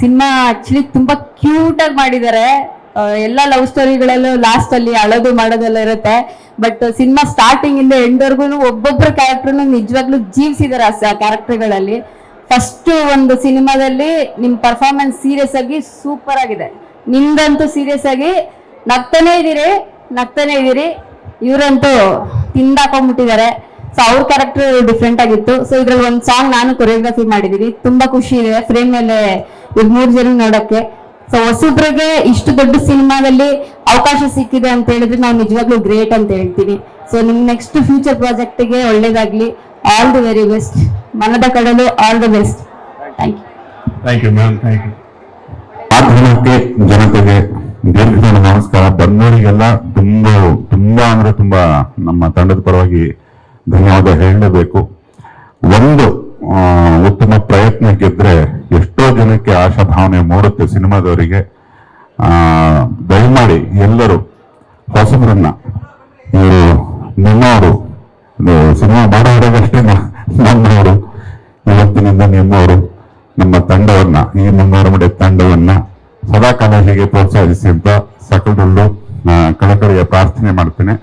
Cinema actually ತುಂಬಾ cute ಆಗಿ ಮಾಡಿದ್ದಾರೆ ಎಲ್ಲ ಲವ್ ಸ್ಟೋರಿಗಳಲ್ಲೂ ಲಾಸ್ಟ್ ಅಲ್ಲಿ ಅಳೋದು ಮಾಡೋದೆಲ್ಲ ಇರುತ್ತೆ. ಬಟ್ ಸಿನಿಮಾ ಸ್ಟಾರ್ಟಿಂಗ್ ಇಂದ ಎಂಡ್ವರೆಗೂ ಒಬ್ಬೊಬ್ಬರ ಕ್ಯಾರೆಕ್ಟರ್ನು ನಿಜವಾಗ್ಲೂ ಜೀವಿಸಿದಾರೆ ಆ ಕ್ಯಾರೆಕ್ಟರ್ಗಳಲ್ಲಿ ಫಸ್ಟ್ ಒಂದು ಸಿನಿಮಾದಲ್ಲಿ ನಿಮ್ ಪರ್ಫಾರ್ಮೆನ್ಸ್ ಸೀರಿಯಸ್ ಆಗಿ ಸೂಪರ್ ಆಗಿದೆ. ನಿಮ್ದಂತೂ ಸೀರಿಯಸ್ ಆಗಿ ನಗ್ತಾನೆ ಇದ್ದೀರಿ ನಗ್ತಾನೆ ಇದ್ದೀರಿ. ಇವರಂತೂ ತಿಂದಾಕೊಂಡ್ಬಿಟ್ಟಿದ್ದಾರೆ ಸೊ ಅವ್ರ ಕ್ಯಾರೆಕ್ಟರ್ ಡಿಫ್ರೆಂಟ್ ಆಗಿತ್ತು. ಸೊ ಇದ್ರಲ್ಲಿ ಒಂದು ಸಾಂಗ್ ನಾನು ಕೊರಿಯೋಗ್ರಫಿ ಮಾಡಿದೀನಿ. ತುಂಬಾ ಖುಷಿ ಇದೆ. ಫ್ರೇಮ್ ಮೇಲೆ ಇವ್ ಮೂರ್ ಜನ ನೋಡಕ್ಕೆ. ಸೊ ಹೊಸಬ್ರಿಗೆ ಇಷ್ಟು ದೊಡ್ಡ ಸಿನಿಮಾದಲ್ಲಿ ಅವಕಾಶ ಸಿಕ್ಕಿದೆ ಅಂತ ಹೇಳಿದ್ರೆ ನಾವು ನಿಜವಾಗ್ಲೂ ಗ್ರೇಟ್ ಅಂತ ಹೇಳ್ತೀನಿ. ಸೊ ನಿಮ್ ನೆಕ್ಸ್ಟ್ ಫ್ಯೂಚರ್ ಪ್ರಾಜೆಕ್ಟ್ಗೆ ಒಳ್ಳೇದಾಗ್ಲಿ. All the very best Manada Kadalu all the best thank you thank you ma'am thank you ಜನತೆಗೆ ದೀರ್ಘ ನಮಸ್ಕಾರ. ಬಂದವರಿಗೆಲ್ಲ ತುಂಬಾ ತುಂಬಾ ಅಂದ್ರೆ ತುಂಬಾ ನಮ್ಮ ತಂಡದ ಪರವಾಗಿ ಧನ್ಯವಾದ ಹೇಳಬೇಕು. ಒಂದು ಉತ್ತಮ ಪ್ರಯತ್ನ ಗೆದ್ರೆ ಎಷ್ಟೋ ಜನಕ್ಕೆ ಆಶಾಭಾವನೆ ಮೂಡುತ್ತೆ ಸಿನಿಮಾದವರಿಗೆ. ದಯಮಾಡಿ ಎಲ್ಲರೂ ಹೊಸಬರನ್ನ ಇವರು ನಿಮ್ಮವರು ಸಿನಿಮಾ ಮಾಡೋರಾಗಷ್ಟೇ ನಮ್ಮವರು ಇವತ್ತಿನಿಂದ ನಿಮ್ಮವರು ನಮ್ಮ ತಂಡವನ್ನ ಈ ಮುನ್ನೂರು ಮಡೆ ತಂಡವನ್ನ ಸದಾಕಾಲ ಹೀಗೆ ಪ್ರೋತ್ಸಾಹಿಸಿ ಅಂತ ಸಕಲದಲ್ಲೂ ಆ, ಕಳಕಳಿಯ ಪ್ರಾರ್ಥನೆ ಮಾಡ್ತೇನೆ.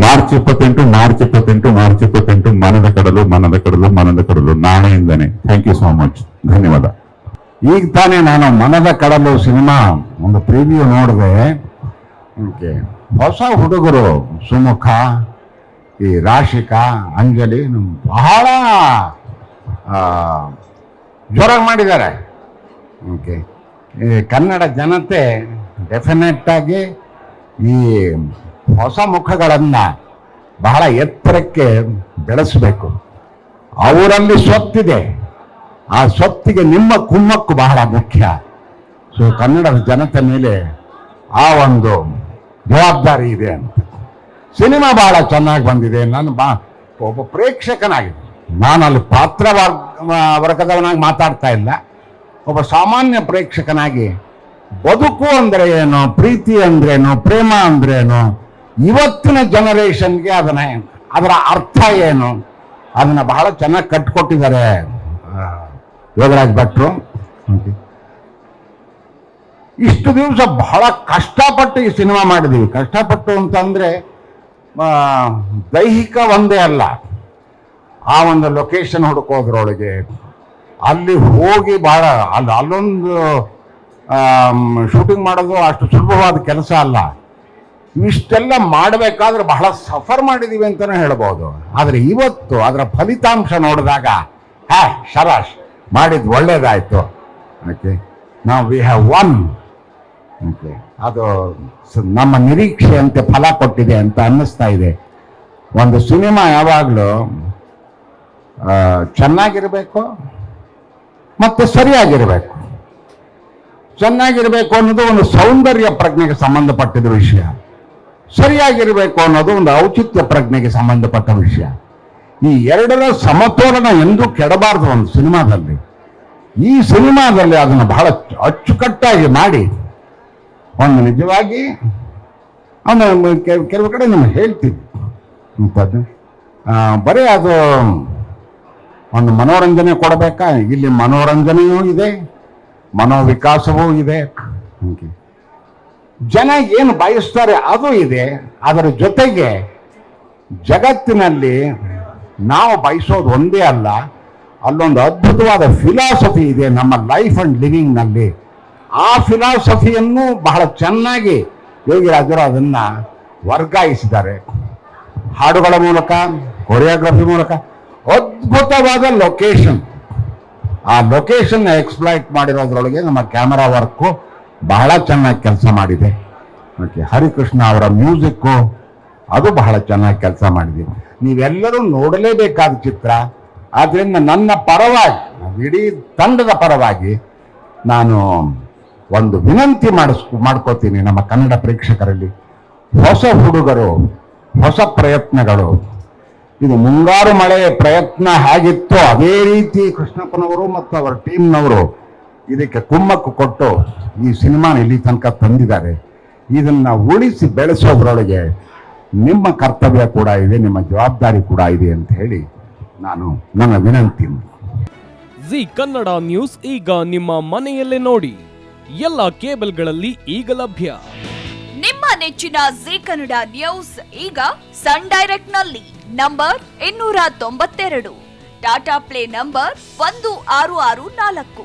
ಮಾರ್ಚ್ ಇಪ್ಪತ್ತೆಂಟು ಮಾರ್ಚ್ ಇಪ್ಪತ್ತೆಂಟು ಮಾರ್ಚ್ ಇಪ್ಪತ್ತೆಂಟು, ಮನದ ಕಡಲು ಮನದ ಕಡಲು ಮನದ ಕಡಲು ನಾಳೆಯಿಂದನೇ ಥ್ಯಾಂಕ್ ಯು ಸೋ ಮಚ್ ಧನ್ಯವಾದ. ಈಗ ತಾನೇ ನಾನು ಮನದ ಕಡಲು ಸಿನಿಮಾ ಒಂದು ಪ್ರಿವ್ಯೂ ನೋಡಿದೆ. ಓಕೆ. ಹೊಸ ಹುಡುಗರು ಸುಮುಖ, ಈ ರಾಶಿಕಾ, ಅಂಜಲಿ ಬಹಳ ಜೋರಾಗಿ ಮಾಡಿದ್ದಾರೆ. ಓಕೆ. ಈ ಕನ್ನಡ ಜನತೆ ಡೆಫಿನೆಟ್ ಈ ಹೊಸ ಮುಖಗಳನ್ನು ಬಹಳ ಎತ್ತರಕ್ಕೆ ಬೆಳೆಸಬೇಕು. ಅವರಲ್ಲಿ ಸ್ವತ್ತಿದೆ ಆ ಸ್ವತ್ತಿಗೆ ನಿಮ್ಮ ಕುಮ್ಮಕ್ಕು ಬಹಳ ಮುಖ್ಯ. ಸೊ ಕನ್ನಡದ ಜನತೆ ಮೇಲೆ ಆ ಒಂದು ಜವಾಬ್ದಾರಿ ಇದೆ ಅಂತ. ಸಿನಿಮಾ ಬಹಳ ಚೆನ್ನಾಗಿ ಬಂದಿದೆ. ನಾನು ಬಾ, ಒಬ್ಬ ಪ್ರೇಕ್ಷಕನಾಗಿದೆ ನಾನು ಅಲ್ಲಿ ಪಾತ್ರ ವರ್ಗ, ವರ್ಗದವನಾಗಿ ಮಾತಾಡ್ತಾ ಇಲ್ಲ. ಒಬ್ಬ ಸಾಮಾನ್ಯ ಪ್ರೇಕ್ಷಕನಾಗಿ ಬದುಕು ಅಂದ್ರೆ ಏನು ಪ್ರೀತಿ ಅಂದ್ರೇನು, ಪ್ರೇಮ ಅಂದ್ರೇನು ಇವತ್ತಿನ ಜನರೇಷನ್ಗೆ ಅದನ್ನ ಅದರ ಅರ್ಥ ಏನು? ಅದನ್ನ ಬಹಳ ಚೆನ್ನಾಗಿ ಕಟ್ಕೊಟ್ಟಿದ್ದಾರೆ. ಯೋಗರಾಜ್ ಭಟ್ರು. ಇಷ್ಟು ದಿವಸ ಬಹಳ ಕಷ್ಟಪಟ್ಟು ಈ ಸಿನಿಮಾ ಮಾಡಿದೀವಿ. ಕಷ್ಟಪಟ್ಟು ಅಂತಂದ್ರೆ ದೈಹಿಕ ಒಂದೇ ಅಲ್ಲ. ಆ ಒಂದು ಲೊಕೇಶನ್ ಹುಡುಕೋದ್ರೊಳಗೆ ಅಲ್ಲಿ ಹೋಗಿ ಬಹಳ, ಅಲ್ಲಿ ಅಲ್ಲೊಂದು ಶೂಟಿಂಗ್ ಮಾಡೋದು ಅಷ್ಟು ಸುಲಭವಾದ ಕೆಲಸ ಅಲ್ಲ. ಇಷ್ಟೆಲ್ಲ ಮಾಡಬೇಕಾದ್ರೆ ಬಹಳ ಸಫರ್ ಮಾಡಿದೀವಿ ಅಂತಲೇ ಹೇಳ್ಬೋದು. ಆದರೆ ಇವತ್ತು ಅದರ ಫಲಿತಾಂಶ ನೋಡಿದಾಗ ಹ್ಯಾ ಶರಾಶ್ ಮಾಡಿದ್ದು ಒಳ್ಳೇದಾಯ್ತು. ಓಕೆ, ನಾವು ವಿ ಹ್ಯಾವ್ ಒನ್ ಓಕೆ, ಅದು ನಮ್ಮ ನಿರೀಕ್ಷೆಯಂತೆ ಫಲ ಕೊಟ್ಟಿದೆ ಅಂತ ಅನ್ನಿಸ್ತಾ ಇದೆ. ಒಂದು ಸಿನಿಮಾ ಯಾವಾಗಲೂ ಚೆನ್ನಾಗಿರಬೇಕು ಮತ್ತು ಸರಿಯಾಗಿರಬೇಕು. ಚೆನ್ನಾಗಿರಬೇಕು ಅನ್ನೋದು ಒಂದು ಸೌಂದರ್ಯ ಪ್ರಜ್ಞೆಗೆ ಸಂಬಂಧಪಟ್ಟಿದ ವಿಷಯ. ಸರಿಯಾಗಿರಬೇಕು ಅನ್ನೋದು ಒಂದು ಔಚಿತ್ಯ ಪ್ರಜ್ಞೆಗೆ ಸಂಬಂಧಪಟ್ಟ ವಿಷಯ. ಈ ಎರಡರ ಸಮತೋಲನ ಎಂದೂ ಕೆಡಬಾರದು ಒಂದು ಸಿನಿಮಾದಲ್ಲಿ. ಈ ಸಿನಿಮಾದಲ್ಲಿ ಅದನ್ನು ಬಹಳ ಅಚ್ಚುಕಟ್ಟಾಗಿ ಮಾಡಿ ಒಂದು ನಿಜವಾಗಿ ಅವನು ಕೆಲ- ಕೆಲವು ಕಡೆ ನಿಮ್ಗೆ ಹೇಳ್ತೀವಿ ಅಂಥದ್ದು ಬರೀ ಅದು ಒಂದು ಮನೋರಂಜನೆ ಕೊಡಬೇಕಾ? ಇಲ್ಲಿ ಮನೋರಂಜನೆಯೂ ಇದೆ, ಮನೋವಿಕಾಸವೂ ಇದೆ. ಜನ ಏನು ಬಯಸ್ತಾರೆ ಅದು ಇದೆ, ಅದರ ಜೊತೆಗೆ ಜಗತ್ತಿನಲ್ಲಿ ನಾವು ಬಯಸೋದು ಒಂದೇ ಅಲ್ಲ, ಅಲ್ಲೊಂದು ಅದ್ಭುತವಾದ ಫಿಲಾಸಫಿ ಇದೆ ನಮ್ಮ ಲೈಫ್ ಅಂಡ್ ಲಿವಿಂಗ್ನಲ್ಲಿ ಆ ಫಿಲಾಸಫಿಯನ್ನು ಬಹಳ ಚೆನ್ನಾಗಿ ಯೋಗಿರಾಜರು ಅದನ್ನ ವರ್ಗಾಯಿಸಿದ್ದಾರೆ. ಹಾಡುಗಳ ಮೂಲಕ ಕೊರಿಯೋಗ್ರಫಿ ಮೂಲಕ, ಅದ್ಭುತವಾದ ಲೊಕೇಶನ್ ಆ ಲೊಕೇಶನ್ ಎಕ್ಸ್ಪ್ಲೈಟ್ ಮಾಡಿರೋದ್ರೊಳಗೆ ನಮ್ಮ ಕ್ಯಾಮರಾ ವರ್ಕು ಬಹಳ ಚೆನ್ನಾಗಿ ಕೆಲಸ ಮಾಡಿದೆ. ಓಕೆ, ಹರಿಕೃಷ್ಣ ಅವರ ಮ್ಯೂಸಿಕ್ಕು ಅದು ಬಹಳ ಚೆನ್ನಾಗಿ ಕೆಲಸ ಮಾಡಿದೆ. ನೀವೆಲ್ಲರೂ ನೋಡಲೇಬೇಕಾದ ಚಿತ್ರ. ಆದ್ದರಿಂದ ನನ್ನ ಪರವಾಗಿ ಇಡೀ ತಂಡದ ಪರವಾಗಿ ನಾನು ಒಂದು ವಿನಂತಿ ಮಾಡಿಸ್, ಮಾಡ್ಕೋತೀನಿ ನಮ್ಮ ಕನ್ನಡ ಪ್ರೇಕ್ಷಕರಲ್ಲಿ. ಹೊಸ ಹುಡುಗರು, ಹೊಸ ಪ್ರಯತ್ನಗಳು. ಇದು ಮುಂಗಾರು ಮಳೆ ಪ್ರಯತ್ನ ಹೇಗಿತ್ತು ಅದೇ ರೀತಿ ಕೃಷ್ಣಪ್ಪನವರು ಮತ್ತು ಅವರ ಟೀಮ್ನವರು ಇದಕ್ಕೆ ಕುಮ್ಮಕ್ಕು ಕೊಟ್ಟು ಈ ಸಿನಿಮಾನ ಇಲ್ಲಿ ತನಕ ತಂದಿದ್ದಾರೆ. ಇದನ್ನು ಉಳಿಸಿ ಬೆಳೆಸೋದ್ರೊಳಗೆ ನಿಮ್ಮ ಕರ್ತವ್ಯ ಕೂಡ ಇದೆ ನಿಮ್ಮ ಜವಾಬ್ದಾರಿ ಕೂಡ ಇದೆ ಅಂತ ಹೇಳಿ ನಾನು ನನ್ನ ವಿನಂತಿ. ಜಿ ಕನ್ನಡ ನ್ಯೂಸ್ ಈಗ ನಿಮ್ಮ ಮನೆಯಲ್ಲೇ ನೋಡಿ. ಎಲ್ಲ ಕೇಬಲ್ಗಳಲ್ಲಿ ಈಗ ಲಭ್ಯ. ನಿಮ್ಮ ನೆಚ್ಚಿನ ಜಿ ಕನ್ನಡ ನ್ಯೂಸ್ ಈಗ ಸನ್ ಡೈರೆಕ್ಟ್ನಲ್ಲಿ ನಂಬರ್ ಇನ್ನೂರ ತೊಂಬತ್ತೆರಡು. ಟಾಟಾ ಪ್ಲೇ ನಂಬರ್ ಒಂದು ಆರು ಆರು ನಾಲ್ಕು.